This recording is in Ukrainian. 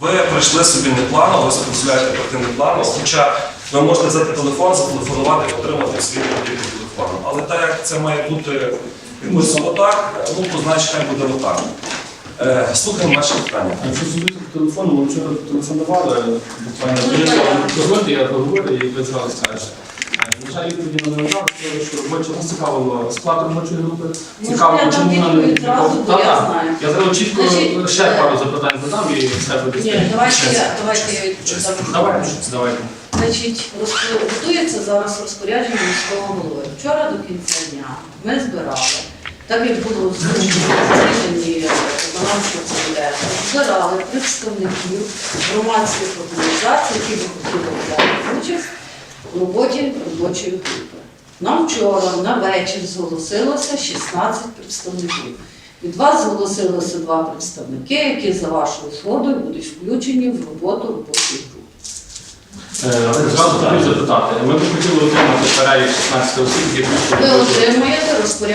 Ви прийшли собі не планом, ви дозволяєте пройти не планом, хоча ви можете взяти телефон, зателефонувати і отримати свій тільки телефоном. Але так як це має бути якось отак, ну то значить хай буде отак. Е, слухаємо ваше питання. А що стосується телефону, ми вчора телефонували, буквально дозвольте, я поговорю і ви зразу скажете. Е, На жаль, відповіді не надав, що робоча нас цікавило склад робочої групи. Цікаво, я чому вона не відповідь зараз чітко Значить, ще е, пару запитань задам і все буде. Ні, давайте я, давайте я. Давайте, давайте. Значить, розпо- готується зараз розпорядження міського голови. Вчора до кінця дня ми збирали, так як було в засіданні виконавчого комітету, збирали представників громадських організацій, які би хотіли взяти участь у роботі робочої групи. Нам вчора на вечір зголосилося 16 представників. Від вас зголосилися два представники, які за вашою згодою будуть включені в роботу робочої групи. Е, Зразу хочу запитати. Ми б хотіли отримати перелік 16 осіб, які Ви отримуєте розпорядження.